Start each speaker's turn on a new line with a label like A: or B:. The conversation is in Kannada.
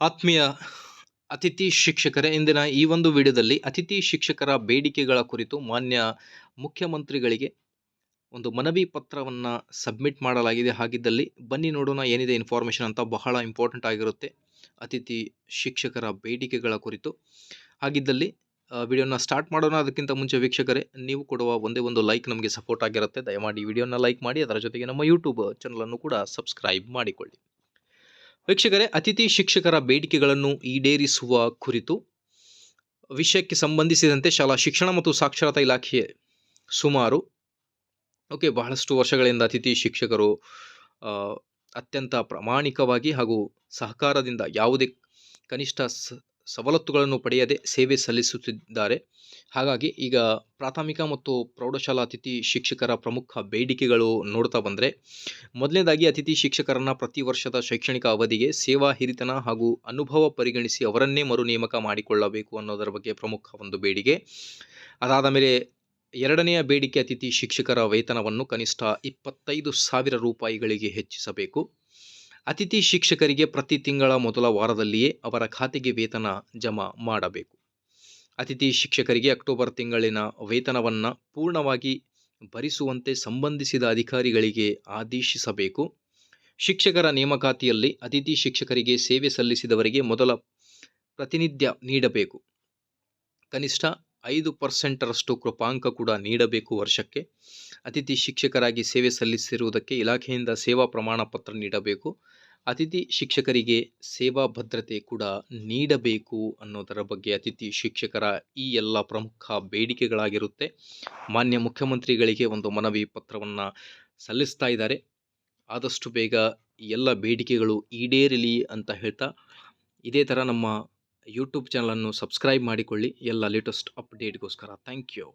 A: ಆತ್ಮೀಯ ಅತಿಥಿ ಶಿಕ್ಷಕರೇ, ಇಂದಿನ ಈ ಒಂದು ವಿಡಿಯೋದಲ್ಲಿ ಅತಿಥಿ ಶಿಕ್ಷಕರ ಬೇಡಿಕೆಗಳ ಕುರಿತು ಮಾನ್ಯ ಮುಖ್ಯಮಂತ್ರಿಗಳಿಗೆ ಒಂದು ಮನವಿ ಪತ್ರವನ್ನು ಸಬ್ಮಿಟ್ ಮಾಡಲಾಗಿದೆ. ಹಾಗಿದ್ದಲ್ಲಿ ಬನ್ನಿ ನೋಡೋಣ ಏನಿದೆ ಇನ್ಫಾರ್ಮೇಷನ್ ಅಂತ ಬಹಳ ಇಂಪಾರ್ಟೆಂಟ್ ಆಗಿರುತ್ತೆ ಅತಿಥಿ ಶಿಕ್ಷಕರ ಬೇಡಿಕೆಗಳ ಕುರಿತು. ಹಾಗಿದ್ದಲ್ಲಿ ವಿಡಿಯೋನ ಸ್ಟಾರ್ಟ್ ಮಾಡೋಣ. ಅದಕ್ಕಿಂತ ಮುಂಚೆ ವೀಕ್ಷಕರೇ, ನೀವು ಕೊಡುವ ಒಂದೇ ಒಂದು ಲೈಕ್ ನಮಗೆ ಸಪೋರ್ಟ್ ಆಗಿರುತ್ತೆ. ದಯಮಾಡಿ ವಿಡಿಯೋನ ಲೈಕ್ ಮಾಡಿ, ಅದರ ಜೊತೆಗೆ ನಮ್ಮ ಯೂಟ್ಯೂಬ್ ಚಾನಲನ್ನು ಕೂಡ ಸಬ್ಸ್ಕ್ರೈಬ್ ಮಾಡಿಕೊಳ್ಳಿ. ವೀಕ್ಷಕರೇ, ಅತಿಥಿ ಶಿಕ್ಷಕರ ಬೇಡಿಕೆಗಳನ್ನು ಈಡೇರಿಸುವ ಕುರಿತು ವಿಷಯಕ್ಕೆ ಸಂಬಂಧಿಸಿದಂತೆ ಶಾಲಾ ಶಿಕ್ಷಣ ಮತ್ತು ಸಾಕ್ಷರತಾ ಇಲಾಖೆ ಸುಮಾರು, ಓಕೆ, ಬಹಳಷ್ಟು ವರ್ಷಗಳಿಂದ ಅತಿಥಿ ಶಿಕ್ಷಕರು ಅತ್ಯಂತ ಪ್ರಾಮಾಣಿಕವಾಗಿ ಹಾಗೂ ಸಹಕಾರದಿಂದ ಯಾವುದೇ ಕನಿಷ್ಠ ಸ- ಸವಲತ್ತುಗಳನ್ನು ಪಡೆಯದೆ ಸೇವೆ ಸಲ್ಲಿಸುತ್ತಿದ್ದಾರೆ. ಹಾಗಾಗಿ ಈಗ ಪ್ರಾಥಮಿಕ ಮತ್ತು ಪ್ರೌಢಶಾಲಾ ಅತಿಥಿ ಶಿಕ್ಷಕರ ಪ್ರಮುಖ ಬೇಡಿಕೆಗಳು ನೋಡ್ತಾ ಬಂದರೆ, ಮೊದಲನೇದಾಗಿ ಅತಿಥಿ ಶಿಕ್ಷಕರನ್ನು ಪ್ರತಿ ವರ್ಷದ ಶೈಕ್ಷಣಿಕ ಅವಧಿಗೆ ಸೇವಾ ಹಿರಿತನ ಹಾಗೂ ಅನುಭವ ಪರಿಗಣಿಸಿ ಅವರನ್ನೇ ಮರು ನೇಮಕ ಮಾಡಿಕೊಳ್ಳಬೇಕು ಅನ್ನೋದರ ಬಗ್ಗೆ ಪ್ರಮುಖ ಒಂದು ಬೇಡಿಕೆ. ಅದಾದ ಮೇಲೆ ಎರಡನೆಯ ಬೇಡಿಕೆ ಅತಿಥಿ ಶಿಕ್ಷಕರ ವೇತನವನ್ನು ಕನಿಷ್ಠ ಇಪ್ಪತ್ತೈದು ಸಾವಿರ ರೂಪಾಯಿಗಳಿಗೆ ಹೆಚ್ಚಿಸಬೇಕು. ಅತಿಥಿ ಶಿಕ್ಷಕರಿಗೆ ಪ್ರತಿ ತಿಂಗಳ ಮೊದಲ ವಾರದಲ್ಲಿಯೇ ಅವರ ಖಾತೆಗೆ ವೇತನ ಜಮಾ ಮಾಡಬೇಕು. ಅತಿಥಿ ಶಿಕ್ಷಕರಿಗೆ ಅಕ್ಟೋಬರ್ ತಿಂಗಳಿನ ವೇತನವನ್ನು ಪೂರ್ಣವಾಗಿ ಭರಿಸುವಂತೆ ಸಂಬಂಧಿಸಿದ ಅಧಿಕಾರಿಗಳಿಗೆ ಆದೇಶಿಸಬೇಕು. ಶಿಕ್ಷಕರ ನೇಮಕಾತಿಯಲ್ಲಿ ಅತಿಥಿ ಶಿಕ್ಷಕರಿಗೆ ಸೇವೆ ಸಲ್ಲಿಸಿದವರಿಗೆ ಮೊದಲ ಪ್ರತಿನಿಧ್ಯ ನೀಡಬೇಕು. ಕನಿಷ್ಠ ಐದು ಪರ್ಸೆಂಟರಷ್ಟು ಕೃಪಾಂಕ ಕೂಡ ನೀಡಬೇಕು ವರ್ಷಕ್ಕೆ. ಅತಿಥಿ ಶಿಕ್ಷಕರಾಗಿ ಸೇವೆ ಸಲ್ಲಿಸಿರುವುದಕ್ಕೆ ಇಲಾಖೆಯಿಂದ ಸೇವಾ ಪ್ರಮಾಣ ಪತ್ರ ನೀಡಬೇಕು. ಅತಿಥಿ ಶಿಕ್ಷಕರಿಗೆ ಸೇವಾ ಭದ್ರತೆ ಕೂಡ ನೀಡಬೇಕು ಅನ್ನೋದರ ಬಗ್ಗೆ ಅತಿಥಿ ಶಿಕ್ಷಕರ ಈ ಎಲ್ಲ ಪ್ರಮುಖ ಬೇಡಿಕೆಗಳಾಗಿರುತ್ತೆ. ಮಾನ್ಯ ಮುಖ್ಯಮಂತ್ರಿಗಳಿಗೆ ಒಂದು ಮನವಿ ಪತ್ರವನ್ನು ಸಲ್ಲಿಸ್ತಾ ಇದ್ದಾರೆ. ಆದಷ್ಟು ಬೇಗ ಎಲ್ಲ ಬೇಡಿಕೆಗಳು ಈಡೇರಲಿ ಅಂತ ಹೇಳ್ತಾ ಇದೇ ಥರ ನಮ್ಮ ಯೂಟ್ಯೂಬ್ ಚಾನಲನ್ನು ಸಬ್ಸ್ಕ್ರೈಬ್ ಮಾಡಿಕೊಳ್ಳಿ. ಎಲ್ಲ ಲೇಟೆಸ್ಟ್ ಅಪ್ಡೇಟ್ಗೋಸ್ಕರ ಥ್ಯಾಂಕ್ ಯು